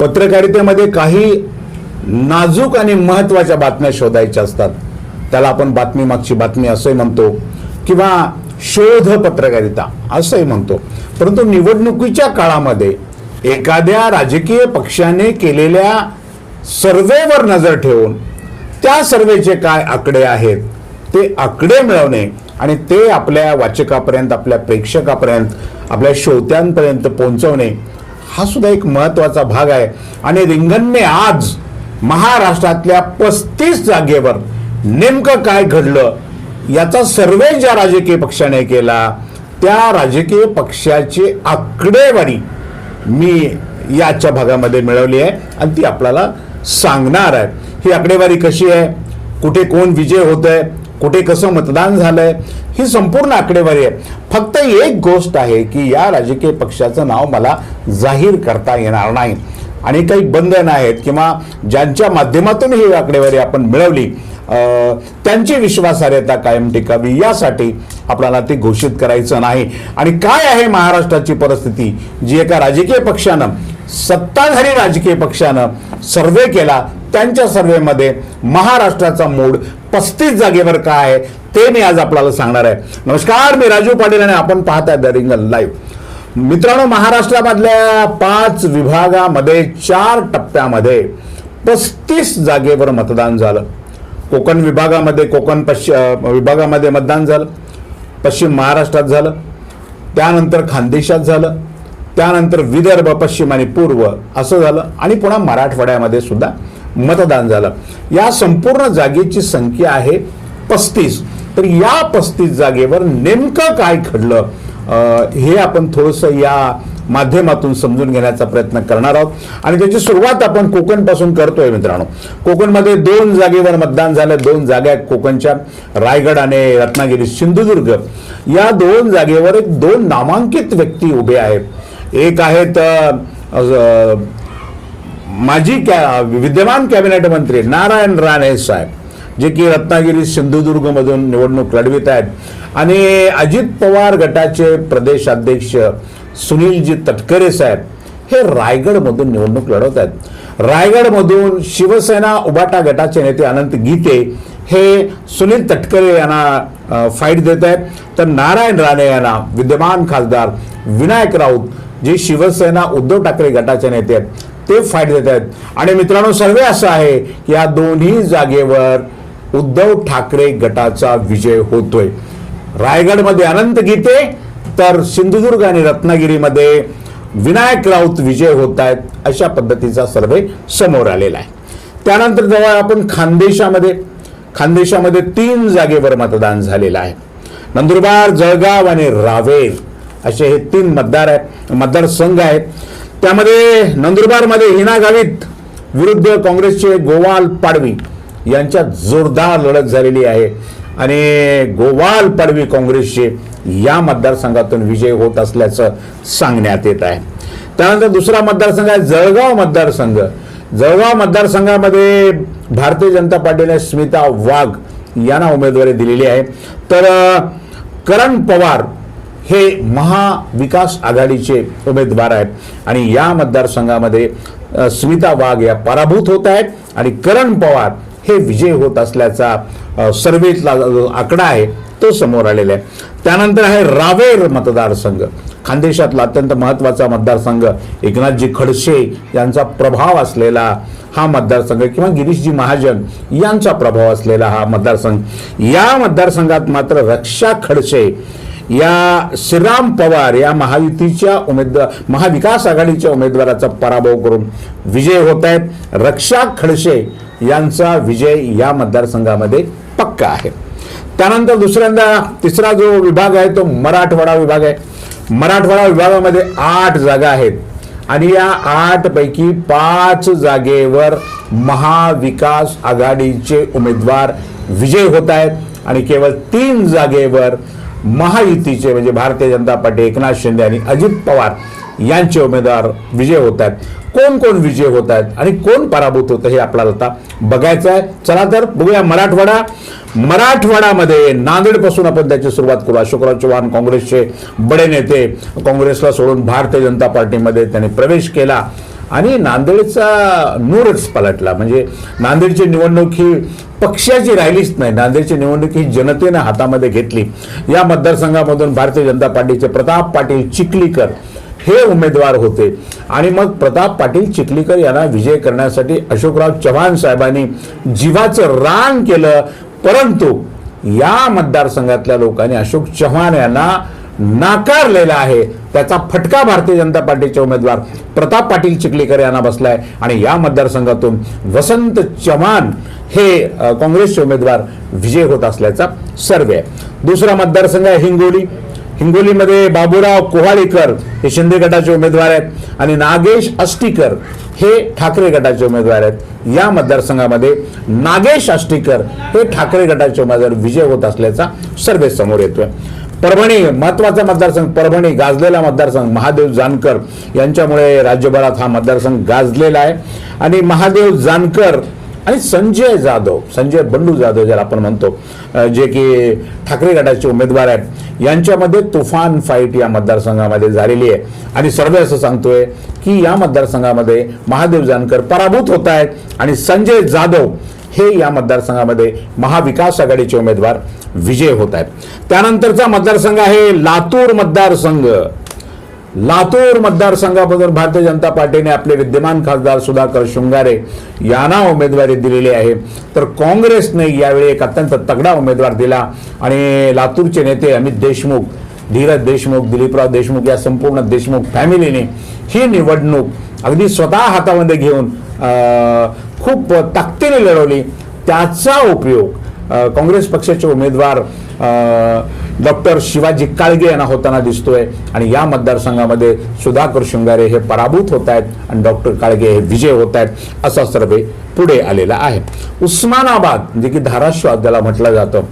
पत्रकारितेमध्ये काही नाजूक आणि महत्त्वाच्या बातम्या शोधायच्या असतात. त्याला आपण बातमी मागची बातमी असंही म्हणतो किंवा शोध पत्रकारिता असंही म्हणतो. परंतु निवडणुकीच्या काळामध्ये एखाद्या राजकीय पक्षाने केलेल्या सर्वेवर नजर ठेवून त्या सर्वेचे काय आकडे आहेत ते आकडे मिळवणे आणि ते आपल्या वाचकापर्यंत आपल्या प्रेक्षकापर्यंत आपल्या श्रोत्यांपर्यंत पोहोचवणे हा सुद्धा एक महत्त्वाचा भाग आहे. आणि रिंगणने आज महाराष्ट्रातल्या पस्तीस जागेवर नेमकं काय घडलं याचा सर्वे ज्या राजकीय पक्षाने केला त्या राजकीय पक्षाची आकडेवारी मी याच्या भागामध्ये मिळवली आहे आणि ती आपल्याला सांगणार आहे. ही आकडेवारी कशी आहे? कुठे कोण विजय होत आहे कुठे कसं मतदान झालंय ही संपूर्ण आकडेवारी आहे. फक्त एक गोष्ट आहे की या राजकीय पक्षाचं नाव मला जाहीर करता येणार नाही. आणि काही बंधन आहेत किंवा ज्यांच्या माध्यमातून ही आकडेवारी आपण मिळवली त्यांची विश्वासार्हता कायम टिकावी यासाठी आपल्याला ते घोषित करायचं नाही. आणि काय आहे महाराष्ट्राची परिस्थिती जी एका राजकीय पक्षानं सत्ताधारी राजकीय पक्षानं सर्वे केला त्यांच्या सर्वेमध्ये महाराष्ट्राचा मूड पस्तीस जागेवर काय आहे ते मी आज आपल्याला सांगणार आहे. नमस्कार मी राजू पाटील आणि आपण पाहताय द रिंगल लाईव्ह मित्रांनो महाराष्ट्रामधल्या पाच विभागामध्ये चार टप्प्यामध्ये पस्तीस जागेवर मतदान झालं. कोकण विभागामध्ये कोकण पश्चिम विभागामध्ये मतदान झालं. पश्चिम महाराष्ट्रात झालं. त्यानंतर खानदेशात झालं. त्यानंतर विदर्भ पश्चिम आणि पूर्व असं झालं. आणि पुन्हा मराठवाड्यामध्ये सुद्धा मतदान झालं. या संपूर्ण जागेची संख्या आहे पस्तीस. तर या पस्तीस जागेवर नेमकं काय घडलं हे आपण थोडंसं या माध्यमातून समजून घेण्याचा प्रयत्न करणार आहोत. आणि त्याची सुरुवात आपण कोकणपासून करतोय मित्रांनो. कोकणमध्ये दोन जागेवर मतदान झालं दोन जागा आहेत कोकणच्या. रायगड आणि रत्नागिरी सिंधुदुर्ग. या दोन जागेवर एक दोन नामांकित व्यक्ती उभे आहेत. एक आहेत माजी कॅ विद्यमान कॅबिनेट मंत्री नारायण राणे साहेब जे की रत्नागिरी सिंधुदुर्गमधून निवडणूक लढवित आहेत. आणि अजित पवार गटाचे प्रदेशाध्यक्ष सुनीलजी तटकरे साहेब हे रायगडमधून निवडणूक लढवत आहेत. रायगडमधून शिवसेना उबाटा गटाचे नेते अनंत गीते हे सुनील तटकरे यांना फाईट देत आहेत. तर नारायण राणे यांना विद्यमान खासदार विनायक राऊत जे शिवसेना उद्धव ठाकरे गटाचे नेते आहेत ते फाईट देत आहेत आणि मित्रांनो सर्वे असं आहे की या दोन्ही जागेवर उद्धव ठाकरे गटाचा विजय होतोय. रायगडमध्ये अनंत गीते तर सिंधुदुर्ग आणि रत्नागिरीमध्ये विनायक राऊत विजय होत आहेत अशा पद्धतीचा सर्वे समोर आलेला आहे. त्यानंतर जेव्हा आपण खानदेशामध्ये खानदेशामध्ये तीन जागेवर मतदान झालेलं आहे. नंदुरबार जळगाव आणि रावेर असे हे तीन मतदार आहेत मतदारसंघ आहेत. त्यामध्ये नंदुरबारमध्ये हिना गावित विरुद्ध काँग्रेसचे गोवाल पाडवी यांच्यात जोरदार लढत झालेली आहे. आणि गोवाल पाडवी काँग्रेसचे या मतदारसंघातून विजय होत असल्याचं सांगण्यात येत आहे. त्यानंतर दुसरा मतदारसंघ आहे जळगाव मतदारसंघ. जळगाव मतदारसंघामध्ये भारतीय जनता पार्टीने स्मिता वाघ यांना उमेदवारी दिलेली आहे. तर करण पवार हे महाविकास आघाडीचे उमेदवार आहेत. आणि या मतदारसंघामध्ये स्मिता वाघ या पराभूत होत आहेत आणि करण पवार हे विजय होत असल्याचा सर्वेतला जो आकडा आहे तो समोर आलेला आहे. त्यानंतर आहे रावेर मतदारसंघ. खानदेशातला अत्यंत महत्त्वाचा मतदारसंघ एकनाथजी खडसे यांचा प्रभाव असलेला हा मतदारसंघ किंवा गिरीशजी महाजन यांचा प्रभाव असलेला हा मतदारसंघ. या मतदारसंघात मात्र रक्षा खडसे या श्रीराम पवार या महायुतीच्या उमेदवार महाविकास आघाडीच्या उमेदवाराचा पराभव करून विजय होत आहेत. रक्षा खडसे यांचा विजय या मतदारसंघामध्ये पक्का आहे. त्यानंतर दुसऱ्यांदा तिसरा जो विभाग आहे तो मराठवाडा विभाग आहे. मराठवाडा विभागामध्ये आठ जागा आहेत आणि या आठपैकी पाच जागेवर महाविकास आघाडीचे उमेदवार विजय होत आहेत. आणि केवळ तीन जागेवर महायुतीचे म्हणजे भारतीय जनता पार्टी एकनाथ शिंदे आणि अजित पवार यांचे उमेदवार विजय होत आहेत. कोण कोण विजय होत आहेत आणि कोण पराभूत होतं हे आपल्याला आता बघायचं आहे. चला तर बघूया मराठवाडा. मराठवाड्यामध्ये नांदेडपासून आपण त्याची सुरुवात करू. अशोकराव चव्हाण काँग्रेसचे बडे नेते. काँग्रेसला सोडून भारतीय जनता पार्टीमध्ये त्यांनी प्रवेश केला. आणि नांदेडचा नूरच पलटला. म्हणजे नांदेडची निवडणूक ही पक्षाची राहिलीच नाही. नांदेडची निवडणूक ही जनतेनं हातामध्ये घेतली. या मतदारसंघामधून भारतीय जनता पार्टीचे प्रताप पाटील चिखलीकर हे उमेदवार होते. आणि मग प्रताप पाटील चिखलीकर यांना विजय करण्यासाठी अशोकराव चव्हाण साहेबांनी जीवाचं रान केलं. परंतु या मतदारसंघातल्या लोकांनी अशोक चव्हाण यांना नाकारलेला आहे. त्याचा फटका भारतीय जनता पार्टीचे उमेदवार प्रताप पाटील चिखलीकर यांना बसलाय. आणि या मतदारसंघातून वसंत चव्हाण हे काँग्रेसचे उमेदवार विजय होत असल्याचा सर्वे आहे. दुसरा मतदारसंघ आहे हिंगोली. हिंगोलीमध्ये बाबूराव कोहाळीकर हे शिंदे गटाचे उमेदवार आहेत. आणि नागेश अष्टीकर हे ठाकरे गटाचे उमेदवार आहेत. या मतदारसंघामध्ये नागेश अष्टीकर हे ठाकरे गटाचे उमेदवार विजय होत असल्याचा सर्वे समोर येतोय. परभणी महत्त्वाचा मतदारसंघ परभणी गाजलेला मतदारसंघ महादेव जानकर यांच्यामुळे राज्यभरात हा मतदारसंघ गाजलेला आहे. आणि महादेव जानकर आणि संजय जाधव संजय बंडू जाधव ज्याला आपण म्हणतो जे की ठाकरे गटाचे उमेदवार आहेत यांच्यामध्ये तुफान फाईट या मतदारसंघामध्ये झालेली आहे. आणि सर्वे असं सांगतोय की या मतदारसंघामध्ये महादेव जानकर पराभूत होत आहेत आणि संजय जाधव हे या मतदारसंघामध्ये महाविकास आघाडीचे उमेदवार विजय होत आहेत. त्यानंतरचा मतदारसंघ आहे लातूर मतदारसंघ. लातूर मतदारसंघाबद्दल भारतीय जनता पार्टीने आपले विद्यमान खासदार सुधाकर शृंगारे यांना उमेदवारी दिलेली आहे. तर काँग्रेसने यावेळी एक अत्यंत तगडा उमेदवार दिला आणि लातूरचे नेते अमित देशमुख धीरज देशमुख दिलीपराव देशमुख या संपूर्ण देशमुख फॅमिलीने ही निवडणूक अगदी स्वतः हातामध्ये घेऊन खूप ताकदीने लढवली. त्याचा उपयोग काँग्रेस पक्षाचे उमेदवार डॉक्टर शिवाजी काळगे यांना होताना दिसतोय. आणि या मतदारसंघामध्ये सुधाकर शृंगारे हे पराभूत होत आहेत आणि डॉक्टर काळगे हे विजय होत आहेत असा सर्वे पुढे आलेला आहे. उस्मानाबाद जे की धाराशिव ज्याला म्हटलं जातं.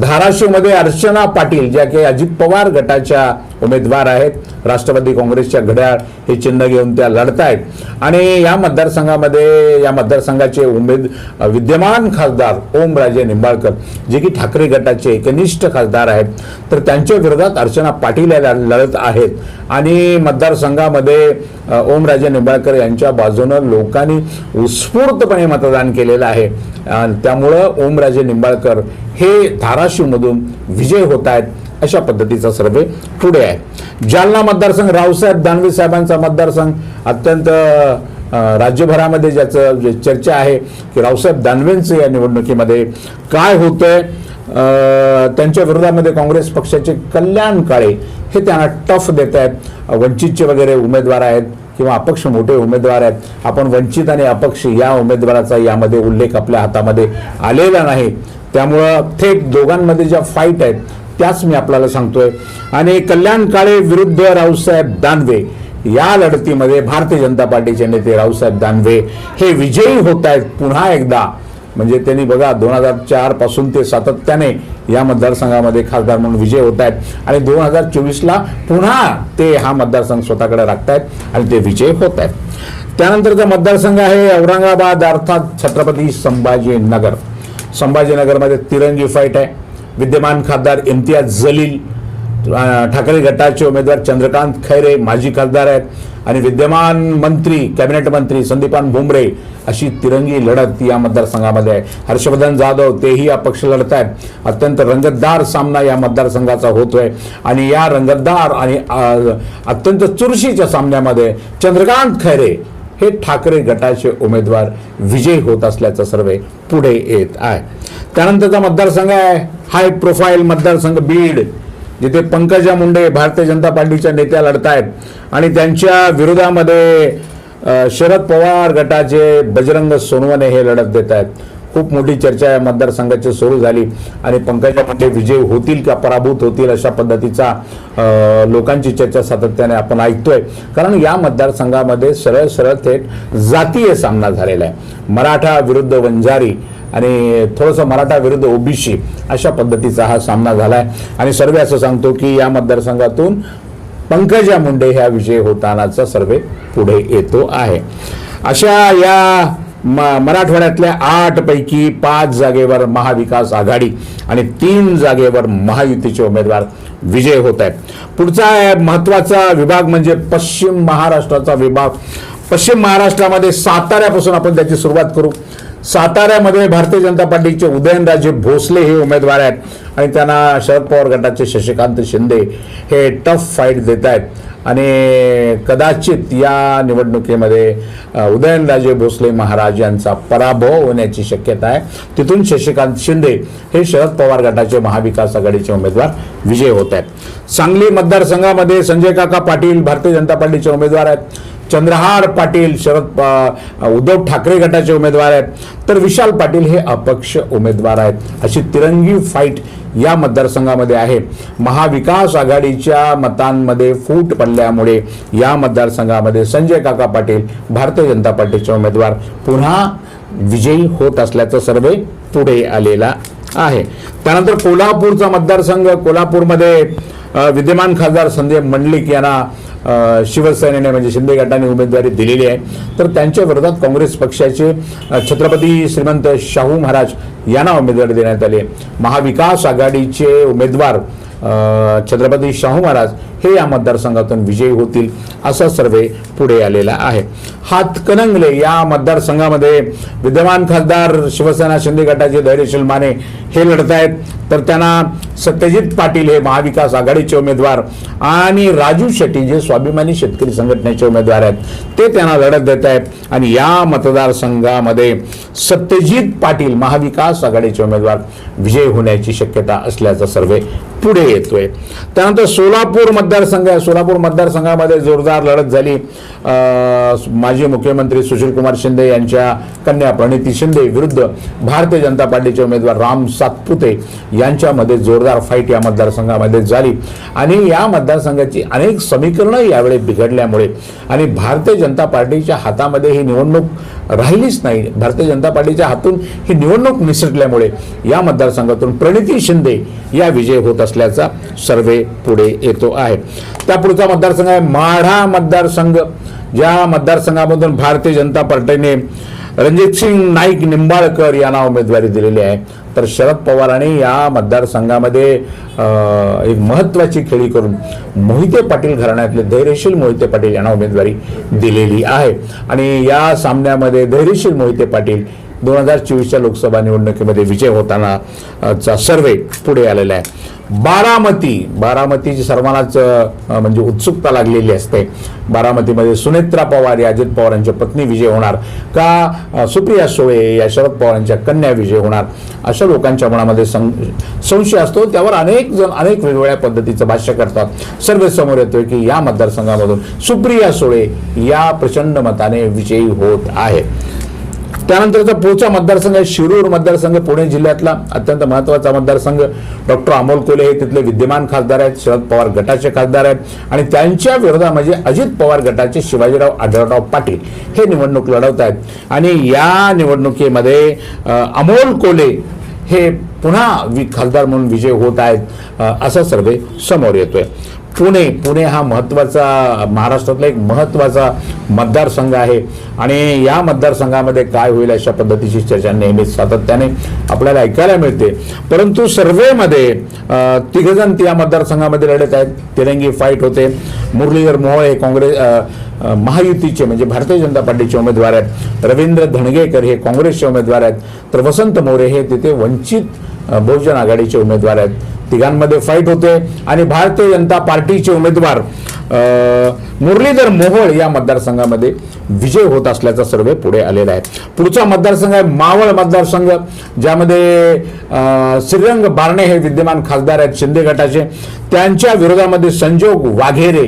धाराशिवमध्ये अर्चना पाटील ज्या की अजित पवार गटाच्या उमेदवार आहेत राष्ट्रवादी काँग्रेसच्या घड्याळ हे चिन्ह घेऊन त्या लढतायत. आणि या मतदारसंघामध्ये या मतदारसंघाचे उमेद विद्यमान खासदार ओमराजे निंबाळकर जे की ठाकरे गटाचे एकनिष्ठ खासदार आहेत. तर त्यांच्या विरोधात अर्चना पाटील या लढत आहेत. आणि मतदारसंघामध्ये ओमराजे निंबाळकर यांच्या बाजूनं लोकांनी उत्स्फूर्तपणे मतदान केलेलं आहे. त्यामुळं ओमराजे निंबाळकर हे धाराशिवमधून विजय होत आहेत अशा पद्धतीचा सर्वे पुढे आहे. जालना मतदारसंघ रावसाहेब दानवे साहेबांचा मतदारसंघ अत्यंत राज्यभरामध्ये ज्याचं जे चर्चा आहे की रावसाहेब दानवेंचं या निवडणुकीमध्ये काय होतंय? त्यांच्या विरोधामध्ये काँग्रेस पक्षाचे कल्याण काळे हे त्यांना टफ देत आहेत वंचितचे वगैरे उमेदवार आहेत. किंवा अपक्ष मोठे उमेदवार आहेत. आपण वंचित आणि अपक्ष या उमेदवाराचा यामध्ये उल्लेख आपल्या हातामध्ये आलेला नाही. त्यामुळं थेट दोघांमध्ये ज्या फाईट आहेत त्याच मी आपल्याला सांगतोय. आणि कल्याण काळे विरुद्ध रावसाहेब दानवे. या लढतीमध्ये भारतीय जनता पार्टीचे नेते रावसाहेब दानवे. हे विजयी होत आहेत पुन्हा एकदा. म्हणजे त्यांनी बघा दोन हजार चारपासून ते सातत्याने या मतदारसंघामध्ये खासदार म्हणून विजय होत आहेत. आणि दोन हजार चोवीसला पुन्हा ते हा मतदारसंघ स्वतःकडे राखतायत आणि ते विजय होत आहेत. त्यानंतरचा मतदारसंघ आहे औरंगाबाद अर्थात छत्रपती संभाजीनगर. संभाजीनगरमध्ये तिरंगी फाईट आहे. विद्यमान खासदार इम्तियाज जलील ठाकरे गटाचे उमेदवार चंद्रकांत खैरे माजी खासदार आहेत. आणि विद्यमान मंत्री कॅबिनेट मंत्री संदीपान भुमरे अशी तिरंगी लढत या मतदारसंघामध्ये आहे. हर्षवर्धन जाधव तेही अपक्ष लढत आहेत. अत्यंत रंगतदार सामना या मतदारसंघाचा होतोय. आणि या रंगतदार आणि अत्यंत चुरशीच्या सामन्यामध्ये चंद्रकांत खैरे हे ठाकरे गटाचे उमेदवार विजयी होत असल्याचा सर्वे पुढे येत आहे. त्यानंतरचा मतदारसंघ आहे. हाय प्रोफाईल मतदारसंघ बीड. जिथे पंकजा मुंडे भारतीय जनता पार्टीच्या नेत्या लढत आहेत आणि त्यांच्या विरोधामध्ये शरद पवार गटाचे बजरंग सोनवणे हे लढत देत आहेत खूप मोठी चर्चा या मतदारसंघाची सुरू झाली. आणि पंकजा मुंडे विजय होतील का पराभूत होतील अशा पद्धतीचा लोकांची चर्चा सातत्याने आपण ऐकतोय. कारण या मतदारसंघामध्ये सरळ सरळ थेट जातीय सामना झालेला आहे. मराठा विरुद्ध वंजारी आणि थोडंसं मराठा विरुद्ध ओबीसी अशा पद्धतीचा हा सामना झाला आहे आणि सर्वे असं सांगतो की या मतदारसंघातून पंकजा मुंडे ह्या विजय होतानाचा सर्वे पुढे येतो आहे. अशा या मराठवाड्यातल्या आठ पैकी पाच जागेवर महाविकास आघाडी आणि तीन जागेवर महायुतीचे उमेदवार विजय होत आहेत. पुढचा महत्त्वाचा विभाग म्हणजे पश्चिम महाराष्ट्राचा विभाग. पश्चिम महाराष्ट्रामध्ये साताऱ्यापासून आपण त्याची सुरुवात करू. साताऱ्यामध्ये भारतीय जनता पार्टीचे उदयनराजे भोसले हे उमेदवार आहेत आणि त्यांना शरद पवार गटाचे शशिकांत शिंदे हे टफ फाईट देत आहेत. आणि कदाचित या निवडणुकीमध्ये उदयनराजे भोसले महाराज यांचा पराभव होण्याची शक्यता आहे. तिथून शशिकांत शिंदे हे शरद पवार गटाचे महाविकास आघाडीचे उमेदवार विजय होत आहेत. सांगली मतदारसंघामध्ये संजय काका पाटील भारतीय जनता पार्टीचे उमेदवार आहेत. चंद्रहार पाटील शरद उद्धव ठाकरे गटाचे उमेदवार आहेत. तर विशाल पाटील हे अपक्ष उमेदवार आहेत. अशी तिरंगी फाईट या मतदारसंघामध्ये आहे. महाविकास आघाडीच्या मतांमध्ये फूट पडल्यामुळे या मतदारसंघामध्ये संजय काका पाटील भारतीय जनता पार्टीचे उमेदवार पुन्हा विजयी होत असल्याचं सर्वे पुढे आलेला आहे. त्यानंतर कोल्हापूरचा मतदारसंघ कोल्हापूरमध्ये विद्यमान खासदार संजय मंडलिक यांना शिवसेनेने म्हणजे शिंदे गटाने उमेदवारी दिलेली आहे. तर त्यांच्या विरोधात काँग्रेस पक्षाचे छत्रपती श्रीमंत शाहू महाराज यांना उमेदवारी देण्यात आली महाविकास आघाडीचे उमेदवार छत्रपती शाहू महाराज हे या मतदारसंघातून विजयी होतील असा सर्वे पुढे आलेला आहे. हातकणंगले या मतदारसंघामध्ये विद्यमान खासदार शिवसेना शिंदे गटाचे धैर्यशील माने हे लढत आहेत तर त्यांना सत्यजित पाटील हे महाविकास आघाडीचे उमेदवार आणि राजू शेट्टी जे स्वाभिमानी शेतकरी संघटनेचे उमेदवार आहेत ते त्यांना लढत देत आहेत आणि या मतदारसंघामध्ये सत्यजित पाटील महाविकास आघाडीचे उमेदवार विजय होण्याची शक्यता असल्याचा सर्वे पुढे येतोय. त्यानंतर सोलापूर मतदारसंघ आहे सोलापूर मतदारसंघामध्ये जोरदार लढत झाली. माजी मुख्यमंत्री सुशीलकुमार शिंदे यांच्या कन्या प्रणिती शिंदे विरुद्ध भारतीय जनता पार्टीचे उमेदवार राम सातपुते यांच्यामध्ये जोरदार फाईट या मतदारसंघामध्ये झाली. आणि या मतदारसंघाची अनेक समीकरणं यावेळी बिघडल्यामुळे आणि भारतीय जनता पार्टीच्या हातामध्ये ही निवडणूक राहिलीच नाही. भारतीय जनता पार्टीच्या हातून ही निवडणूक निसटल्यामुळे या मतदारसंघातून प्रणिती शिंदे या विजय होत असल्याचा सर्वे पुढे येतो आहे. त्या पुढचा मतदारसंघ आहे माढा मतदारसंघ. ज्या मतदारसंघामधून भारतीय जनता पार्टीने रणजितसिंग नाईक निंबाळकर यांना उमेदवारी दिलेली आहे. तर शरद पवारांनी या मतदारसंघामध्ये एक महत्त्वाची खेळी करून मोहिते पाटील घराण्यातले धैर्यशील मोहिते पाटील यांना उमेदवारी दिलेली आहे. आणि या सामन्यामध्ये धैर्यशील मोहिते पाटील दोन हजार चोवीसच्या लोकसभा निवडणुकीमध्ये विजय होताना चा सर्वे पुढे आलेला आहे. बारामती बारामतीची सर्वांनाच म्हणजे उत्सुकता लागलेली असते. बारामतीमध्ये सुनेत्रा पवार या अजित पवारांच्या पत्नी विजय होणार का सुप्रिया सुळे या शरद पवारांच्या कन्या विजय होणार? अशा लोकांच्या मनामध्ये सं संशय असतो. त्यावर अनेक जण अनेक वेगवेगळ्या पद्धतीचं भाष्य करतात. सर्व समोर येतोय की या मतदारसंघामधून सुप्रिया सुळे या प्रचंड मताने विजयी होत आहे त्यानंतरचा पुढचा मतदारसंघ आहे शिरूर मतदारसंघ पुणे जिल्ह्यातला अत्यंत महत्त्वाचा मतदारसंघ. डॉक्टर अमोल कोले हे तिथले विद्यमान खासदार आहेत शरद पवार गटाचे खासदार आहेत. आणि त्यांच्या विरोधात म्हणजे अजित पवार गटाचे शिवाजीराव आढळराव पाटील हे निवडणूक लढवत आहेत. आणि या निवडणुकीमध्ये अमोल कोले हे पुन्हा वि खासदार म्हणून विजय होत आहेत असा सर्वे समोर येतोय. पुणे. पुणे हा महत्त्वाचा महाराष्ट्रातला एक महत्त्वाचा मतदारसंघ आहे. आणि या मतदारसंघामध्ये काय होईल अशा पद्धतीची चर्चा नेहमीच सातत्याने आपल्याला ऐकायला मिळते. परंतु सर्वेमध्ये तिघजण या मतदारसंघामध्ये लढत आहेत. तिरंगी फाईट होते. मुरलीधर मोहोळ हे काँग्रेस महायुतीचे म्हणजे भारतीय जनता पार्टीचे उमेदवार आहेत. रवींद्र धणगेकर हे काँग्रेसचे उमेदवार आहेत. तर वसंत मोरे हे तिथे वंचित बहुजन आघाडीचे उमेदवार आहेत. तिघांमध्ये फाईट होते आणि भारतीय जनता पार्टीचे उमेदवार मुरलीधर मोहोळ या मतदारसंघामध्ये विजय होत असल्याचा सर्वे पुढे आलेला आहे. पुढचा मतदारसंघ आहे मावळ मतदारसंघ ज्यामध्ये श्रीरंग बारणे हे विद्यमान खासदार आहेत शिंदे गटाचे. त्यांच्या विरोधामध्ये संजोग वाघेरे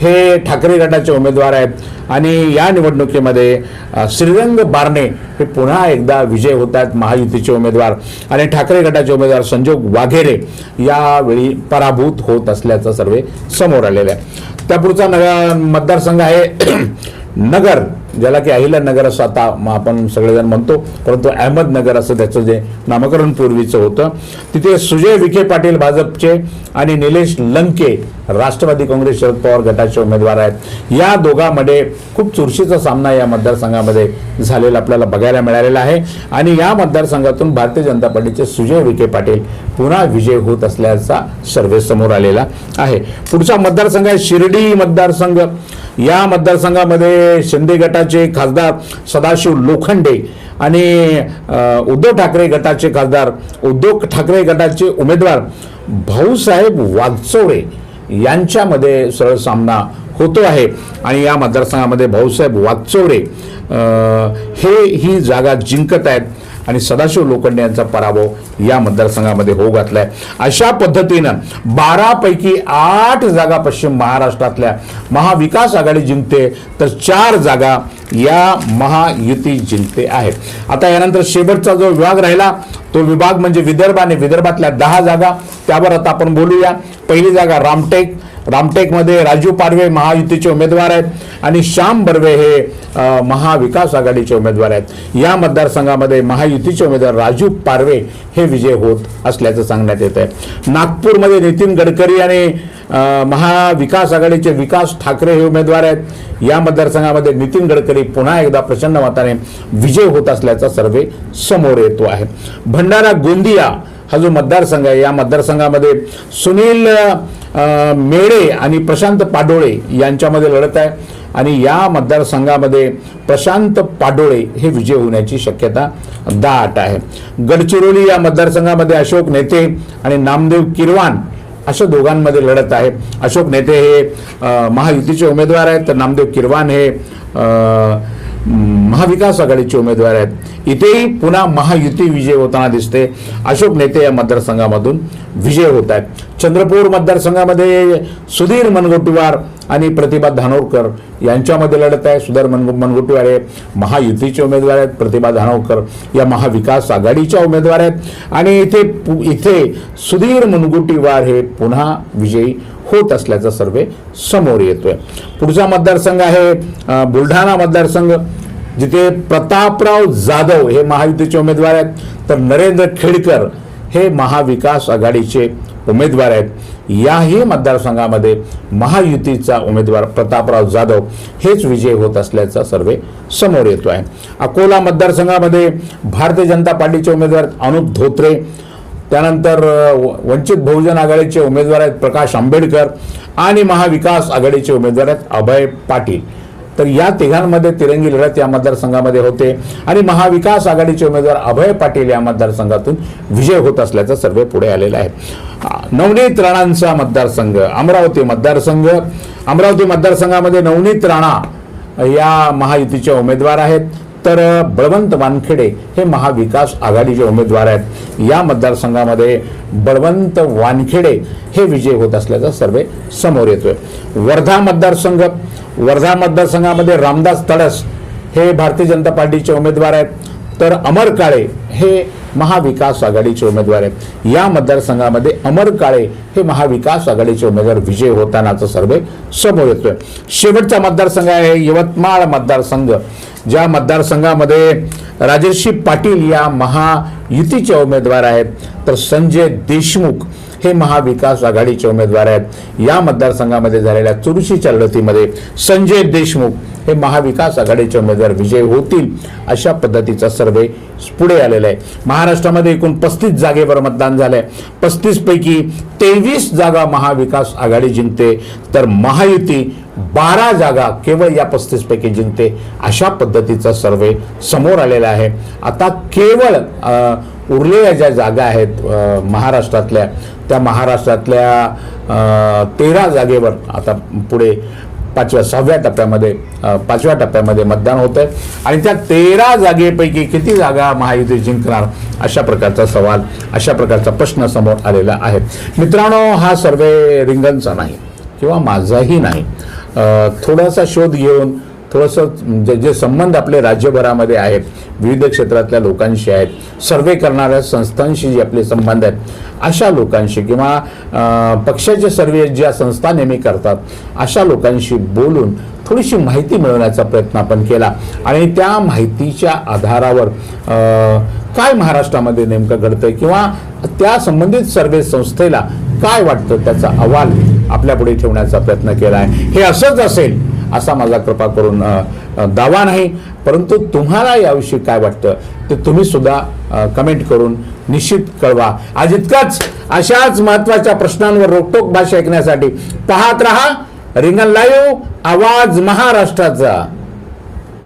हे ठाकरे गटाचे उमेदवार आहेत. आणि या निवडणुकीमध्ये श्रीरंग बारणे हे पुन्हा एकदा विजय होत आहेत महायुतीचे उमेदवार. आणि ठाकरे गटाचे उमेदवार संजोग वाघेरे यावेळी पराभूत होत असल्याचं सर्वे समोर आलेलं आहे. त्यापुढचा नगर मतदारसंघ आहे. नगर ज्याला की अहिल्यानगर असं आता मग आपण सगळेजण म्हणतो परंतु अहमदनगर असं त्याचं जे नामकरण पूर्वीचं होतं तिथे सुजय विखे पाटील भाजपचे आणि निलेश लंके राष्ट्रवादी काँग्रेस शरद पवार गटाचे उमेदवार आहेत. या दोघांमध्ये खूप चुरशीचा सामना या मतदारसंघामध्ये झालेला आपल्याला बघायला मिळालेला आहे. आणि या मतदारसंघातून भारतीय जनता पार्टीचे सुजय विखे पाटील पुन्हा विजय होत असल्याचा सर्वे समोर आलेला आहे. पुढचा मतदारसंघ आहे शिर्डी मतदारसंघ. या मतदारसंघामध्ये शिंदे गटाचे खासदार सदाशिव लोखंडे आणि उद्धव ठाकरे गटाचे खासदार उद्धव ठाकरे गटाचे उमेदवार भाऊसाहेब वागचौरे यांच्यामध्ये सरळ सामना होतो आहे. आणि या मतदारसंघामध्ये भाऊसाहेब वागचौरे हे ही जागा जिंकत आहेत. आणि सदाशिव लोखंडे यांचा पराभव या मतदारसंघामध्ये होऊ घातलाय. अशा पद्धतीनं बारापैकी आठ जागा पश्चिम महाराष्ट्रातल्या महाविकास आघाडी जिंकते तर चार जागा या महायुती जिंकते आहेत. आता यानंतर शेवटचा जो विभाग राहिला तो विभाग म्हणजे विदर्भ आणि विदर्भातल्या दहा जागा. त्यावर आता आपण बोलूया. पहिली जागा रामटेक रामटेकमध्ये राजू पारवे महायुतीचे उमेदवार आहेत आणि श्याम बर्वे हे महाविकास आघाडीचे उमेदवार आहेत. या मतदारसंघामध्ये महायुतीचे उमेदवार राजू पारवे हे विजय होत असल्याचं सांगण्यात येत आहे नागपूरमध्ये नितीन गडकरी आणि महाविकास आघाडीचे विकास ठाकरे हे उमेदवार आहेत. या मतदारसंघामध्ये नितीन गडकरी पुन्हा एकदा प्रचंड मताने विजय होत असल्याचा सर्वे समोर येतो आहे. भंडारा गोंदिया हा जो मतदारसंघ आहे या मतदारसंघामध्ये सुनील मेळे आणि प्रशांत पाडोळे यांच्यामध्ये लढत आहे. आणि या मतदारसंघामध्ये प्रशांत पाडोळे हे विजय होण्याची शक्यता दाट आहे. गडचिरोली या मतदारसंघामध्ये अशोक नेते आणि नामदेव किरवान अशा दोघांमध्ये लढत आहे. अशोक नेते हे महायुतीचे उमेदवार आहेत तर नामदेव किरवान हे महाविकास आघाडीचे उमेदवार आहेत. इथेही पुन्हा महायुती विजय होताना दिसते. अशोक नेते या मतदारसंघामधून विजय होत आहेत. चंद्रपूर मतदारसंघामध्ये सुधीर मनगोटीवार आणि प्रतिभा धानोरकर यांच्यामध्ये लढत आहे. सुधीर मनगो मनगोटीवार हे महायुतीचे उमेदवार आहेत. प्रतिभा धानोरकर या महाविकास आघाडीच्या उमेदवार आहेत. आणि इथे पु- इथे सुधीर मनगोटीवार हे पुन्हा विजयी होत असल्याचा सर्वे समोर येतोय. पुढचा मतदारसंघ आहे बुलढाणा मतदारसंघ. जिथे प्रतापराव जाधव हे महायुतीचे उमेदवार आहेत तर नरेंद्र खेडकर हे महाविकास आघाडीचे उमेदवार आहेत. याही मतदारसंघामध्ये महायुतीचा उमेदवार प्रतापराव जाधव हेच विजय होत असल्याचा सर्वे समोर येतो आहे. अकोला मतदारसंघामध्ये भारतीय जनता पार्टीचे उमेदवार अनुप धोत्रे त्यानंतर व- वंचित बहुजन आघाडीचे उमेदवार आहेत प्रकाश आंबेडकर आणि महाविकास आघाडीचे उमेदवार आहेत अभय पाटील. तर या तिघांमध्ये तिरंगी लढत या मतदारसंघामध्ये होते. आणि महाविकास आघाडीचे उमेदवार अभय पाटील या मतदारसंघातून विजय होत असल्याचा सर्वे पुढे आलेला आहे नवनीत राणांचा मतदारसंघ अमरावती मतदारसंघ. अमरावती मतदारसंघामध्ये नवनीत राणा या महायुतीचे उमेदवार आहेत. तर बळवंत वानखेडे हे महाविकास आघाडीचे उमेदवार आहेत. या मतदारसंघामध्ये बळवंत वानखेडे हे विजय होत असल्याचा सर्वे समोर येतोय. वर्धा मतदारसंघ वर्धा मतदारसंघामध्ये रामदास तडस हे भारतीय जनता पार्टीचे उमेदवार आहेत. तर अमर काळे हे महाविकास आघाडीचे उमेदवार आहेत. या मतदारसंघामध्ये अमर काळे हे महाविकास आघाडीचे उमेदवार विजय होतानाचा सर्वे समोर येतोय. शेवटचा मतदारसंघ आहे यवतमाळ मतदारसंघ. ज्या मतदारसंघामध्ये राजर्षी पाटील या महायुतीचे उमेदवार आहेत. तर संजय देशमुख हे महाविकास आघाडीचे उमेदवार आहेत. या मतदारसंघामध्ये झालेल्या चुरशीच्या लढतीमध्ये संजय देशमुख हे महाविकास आघाडीचे उमेदवार विजय होतील अशा पद्धतीचा सर्वे पुढे आलेला आहे. महाराष्ट्रामध्ये एकूण पस्तीस जागेवर मतदान झालंय. पस्तीसपैकी तेवीस जागा महाविकास आघाडी जिंकते. तर महायुती बारा जागा केवळ या पस्तीसपैकी जिंकते अशा पद्धतीचा सर्वे समोर आलेला आहे. आता केवळ उरलेल्या ज्या जागा आहेत महाराष्ट्रातल्या त्या महाराष्ट्रातल्या तेरा जागेवर आता पुढे पाचव्या सहाव्या टप्प्यामध्ये पाचव्या टप्प्यामध्ये मतदान होत आहे आणि त्या तेरा जागेपैकी किती जागा महायुती जिंकणार अशा प्रकारचा सवाल अशा प्रकारचा प्रश्न समोर आलेला आहे. मित्रांनो हा सर्वे रिंगणचा नाही किंवा माझाही नाही. थोडासा शोध घेऊन थोडंसं जे जे संबंध आपले राज्यभरामध्ये आहेत विविध क्षेत्रातल्या लोकांशी आहेत सर्वे करणाऱ्या संस्थांशी जे आपले संबंध आहेत अशा लोकांशी किंवा पक्षाचे सर्वे ज्या संस्था नेहमी करतात अशा लोकांशी बोलून थोडीशी माहिती मिळवण्याचा प्रयत्न आपण केला. आणि त्या माहितीच्या आधारावर काय महाराष्ट्रामध्ये नेमकं घडतंय किंवा त्या संबंधित सर्वे संस्थेला काय वाटतं त्याचा अहवाल आपल्यापुढे ठेवण्याचा प्रयत्न केला आहे हे असंच असेल असा माझा कृपा करून दावा नाही. परंतु तुम्हाला याविषयी काय वाटतं ते तुम्ही सुद्धा कमेंट करून निश्चित कळवा. आज इतकंच अशाच महत्त्वाच्या प्रश्नांवर रोकटोक भाषा ऐकण्यासाठी पाहत रहा. रिंगण लाईव्ह आवाज महाराष्ट्राचा.